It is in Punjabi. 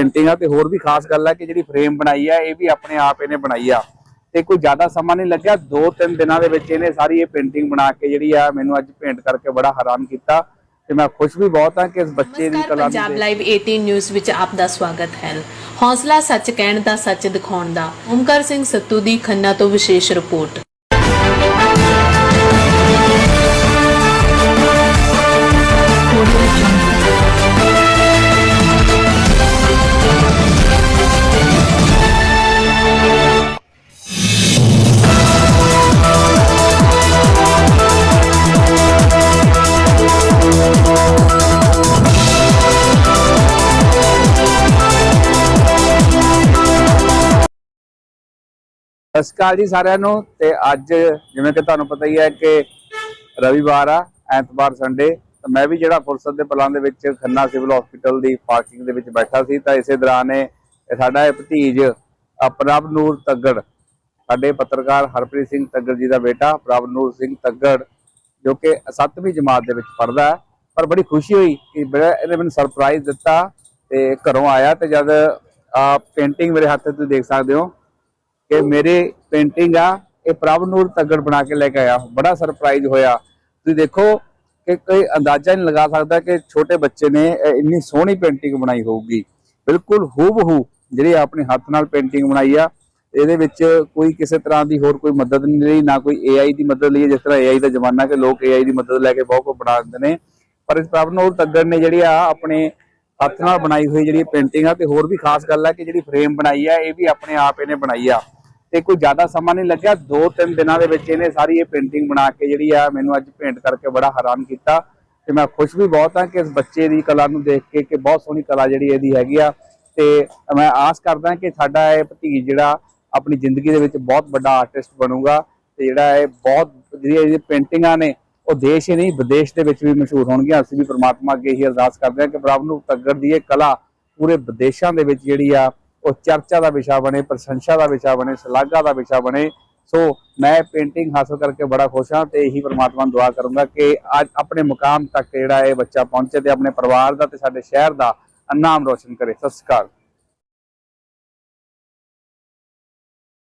ਪੇਂਟਿੰਗ ਆ ਤੇ ਹੋਰ ਵੀ ਖਾਸ ਗੱਲ ਹੈ ਕਿ ਜਿਹੜੀ ਫਰੇਮ ਬਣਾਈ ਆ ਇਹ ਵੀ ਆਪਣੇ ਆਪ ਇਹਨੇ ਬਣਾਈ ਆ। ਤੇ ਕੋਈ ਜ਼ਿਆਦਾ ਸਮਾਂ ਨਹੀਂ ਲੱਗਿਆ 2-3 ਦਿਨਾਂ ਦੇ ਵਿੱਚ ਇਹਨੇ ਸਾਰੀ ਇਹ ਪੇਂਟਿੰਗ ਬਣਾ ਕੇ ਜਿਹੜੀ ਆ ਮੈਨੂੰ ਅੱਜ ਪੇਂਟ ਕਰਕੇ ਬੜਾ ਹੈਰਾਨ ਕੀਤਾ ਤੇ ਮੈਂ ਖੁਸ਼ ਵੀ ਬਹੁਤ ਹਾਂ ਕਿ ਇਸ ਬੱਚੇ ਦੀ ਕਲਾ ਨੂੰ ਪੰਜਾਬ ਲਾਈਵ 18 ਨਿਊਜ਼ ਵਿੱਚ ਆਪ ਦਾ ਸਵਾਗਤ ਹੈ। ਹੌਸਲਾ ਸੱਚ ਕਹਿਣ ਦਾ ਸੱਚ ਦਿਖਾਉਣ ਦਾ। ਓਮਕਾਰ ਸਿੰਘ ਸੱਤੂ ਦੀ ਖੰਨਾ ਤੋਂ ਵਿਸ਼ੇਸ਼ ਰਿਪੋਰਟ। ਸਤਿ ਸ਼੍ਰੀ ਅਕਾਲ ਜੀ ਸਾਰਿਆਂ ਨੂੰ ਤੇ ਅੱਜ ਜਿਵੇਂ ਕਿ ਤੁਹਾਨੂੰ ਪਤਾ ਹੀ ਹੈ ਕਿ ਰਵੀਵਾਰ ਆ, ਐਤਵਾਰ ਸੰਡੇ ਤਾਂ ਮੈਂ ਵੀ ਜਿਹੜਾ ਫੁਰਸਤ ਦੇ ਪਲਾਂ ਦੇ ਵਿੱਚ ਖੰਨਾ ਸਿਵਲ ਹਸਪੀਟਲ ਦੀ ਪਾਰਕਿੰਗ ਦੇ ਵਿੱਚ ਬੈਠਾ ਸੀ, ਤਾਂ ਇਸੇ ਦੌਰਾਨ ਇਹ ਸਾਡਾ ਇਹ ਭਤੀਜ ਪ੍ਰਭ ਨੂਰ ਤੱਗੜ, ਸਾਡੇ ਪੱਤਰਕਾਰ ਹਰਪ੍ਰੀਤ ਸਿੰਘ ਤੱਗੜ ਜੀ ਦਾ ਬੇਟਾ ਪ੍ਰਭ ਨੂਰ ਸਿੰਘ ਤੱਗੜ, ਜੋ ਕਿ 7ਵੀਂ ਜਮਾਤ ਦੇ ਵਿੱਚ ਪੜ੍ਹਦਾ ਹੈ, ਪਰ ਬੜੀ ਖੁਸ਼ੀ ਹੋਈ ਕਿ ਬੜਾ ਇਹਨੇ ਮੈਨੂੰ ਸਰਪ੍ਰਾਈਜ਼ ਦਿੱਤਾ ਤੇ ਘਰੋਂ ਆਇਆ ਤੇ ਜਦ ਆ ਪੇਂਟਿੰਗ ਮੇਰੇ ਹੱਥ 'ਚ ਤੁਸੀਂ ਦੇਖ ਸਕਦੇ ਹੋ ਕਿ ਮੇਰੇ ਪੇਂਟਿੰਗ ਆ, ਇਹ ਪ੍ਰਭ ਨੂਰ ਤੱਗੜ ਬਣਾ ਕੇ ਲੈ ਕੇ ਆਇਆ। ਬੜਾ ਸਰਪ੍ਰਾਈਜ਼ ਹੋਇਆ। ਤੁਸੀਂ ਦੇਖੋ ਕਿ ਕੋਈ ਅੰਦਾਜ਼ਾ ਨਹੀਂ ਲਗਾ ਸਕਦਾ ਕਿ ਛੋਟੇ ਬੱਚੇ ਨੇ ਇੰਨੀ ਸੋਹਣੀ ਪੇਂਟਿੰਗ ਬਣਾਈ ਹੋਊਗੀ। ਬਿਲਕੁਲ ਹੂਬਹੂ ਜਿਹੜੀ ਆਪਣੇ ਹੱਥ ਨਾਲ ਪੇਂਟਿੰਗ ਬਣਾਈ ਆ। ਇਹਦੇ ਵਿੱਚ ਕੋਈ ਕਿਸੇ ਤਰ੍ਹਾਂ ਦੀ ਹੋਰ ਕੋਈ ਮਦਦ ਨਹੀਂ ਲਈ ਨਾ ਕੋਈ AI ਦੀ ਮਦਦ ਲਈ। ਜਿਸ ਤਰ੍ਹਾਂ AI ਦਾ ਜ਼ਮਾਨਾ ਕਿ ਲੋਕ AI ਦੀ ਮਦਦ ਲੈ ਕੇ ਬਹੁਤ ਕੁਝ ਬਣਾ ਦਿੰਦੇ ਨੇ। ਪਰ ਇਸ ਪ੍ਰਭ ਨੂਰ ਤੱਗੜ ਨੇ ਜਿਹੜੀ ਆ ਆਪਣੇ ਹੱਥ ਨਾਲ ਬਣਾਈ ਹੋਈ ਜਿਹੜੀ ਪੇਂਟਿੰਗ ਆ, ਤੇ ਹੋਰ ਵੀ ਖਾਸ ਗੱਲ ਆ ਕਿ ਜਿਹੜੀ ਫਰੇਮ ਬਣਾਈ ਆ, ਇਹ ਵੀ ਆਪਣੇ ਆਪ ਇਹਨੇ ਬਣਾਈ ਆ। ਤੇ ਕੋਈ ਜ਼ਿਆਦਾ ਸਮਾਂ ਨਹੀਂ ਲੱਗਿਆ। 2-3 ਦਿਨਾਂ ਦੇ ਵਿੱਚ ਇਹਨੇ ਸਾਰੀ ਇਹ ਪੇਂਟਿੰਗ ਬਣਾ ਕੇ ਜਿਹੜੀ ਆ ਮੈਨੂੰ ਅੱਜ ਭੇਂਟ ਕਰਕੇ ਬੜਾ ਹੈਰਾਨ ਕੀਤਾ ਤੇ ਮੈਂ ਖੁਸ਼ ਵੀ ਬਹੁਤ ਹਾਂ ਕਿ ਇਸ ਬੱਚੇ ਦੀ ਕਲਾ ਨੂੰ ਦੇਖ ਕੇ ਕਿ ਬਹੁਤ ਸੋਹਣੀ ਕਲਾ ਜਿਹੜੀ ਇਹਦੀ ਹੈਗੀ ਆ। ਤੇ ਮੈਂ ਆਸ ਕਰਦਾ ਕਿ ਸਾਡਾ ਇਹ ਭਤੀਜ ਜਿਹੜਾ ਆਪਣੀ ਜ਼ਿੰਦਗੀ ਦੇ ਵਿੱਚ ਬਹੁਤ ਵੱਡਾ ਆਰਟਿਸਟ ਬਣੂਗਾ ਤੇ ਜਿਹੜਾ ਇਹ ਬਹੁਤ ਜਿਹੜੀਆਂ ਇਹਦੀ ਪੇਂਟਿੰਗਾਂ ਨੇ, ਉਹ ਦੇਸ਼ ਹੀ ਨਹੀਂ, ਵਿਦੇਸ਼ ਦੇ ਵਿੱਚ ਵੀ ਮਸ਼ਹੂਰ ਹੋਣਗੀਆਂ। ਅਸੀਂ ਵੀ ਪ੍ਰਮਾਤਮਾ ਅੱਗੇ ਹੀ ਅਰਦਾਸ ਕਰਦੇ ਹਾਂ ਕਿ ਪ੍ਰਭ ਨੂੰ ਤੱਗੜ ਦੀ ਇਹ ਕਲਾ ਪੂਰੇ ਵਿਦੇਸ਼ਾਂ ਦੇ ਵਿੱਚ ਜਿਹੜੀ ਆ ਉਹ ਚਰਚਾ ਦਾ ਵਿਸ਼ਾ ਬਣੇ, ਪ੍ਰਸ਼ੰਸਾ ਦਾ ਵਿਸ਼ਾ ਬਣੇ, ਸ਼ਲਾਘਾ ਦਾ ਵਿਸ਼ਾ ਬਣੇ। ਸੋ ਮੈਂ ਪੇਂਟਿੰਗ ਹਾਸਲ ਕਰਕੇ ਬੜਾ ਖੁਸ਼ ਹਾਂ ਤੇ ਇਹੀ ਪਰਮਾਤਮਾ ਨੂੰ ਦੁਆ ਕਰੂੰਗਾ ਕਿ ਅੱਜ ਆਪਣੇ ਮੁਕਾਮ ਤੱਕ ਜਿਹੜਾ ਇਹ ਬੱਚਾ ਪਹੁੰਚੇ ਤੇ ਆਪਣੇ ਪਰਿਵਾਰ ਦਾ ਤੇ ਸਾਡੇ ਸ਼ਹਿਰ ਦਾ ਨਾਮ ਰੋਸ਼ਨ ਕਰੇ। ਸਤਿ ਸ਼੍ਰੀ ਅਕਾਲ।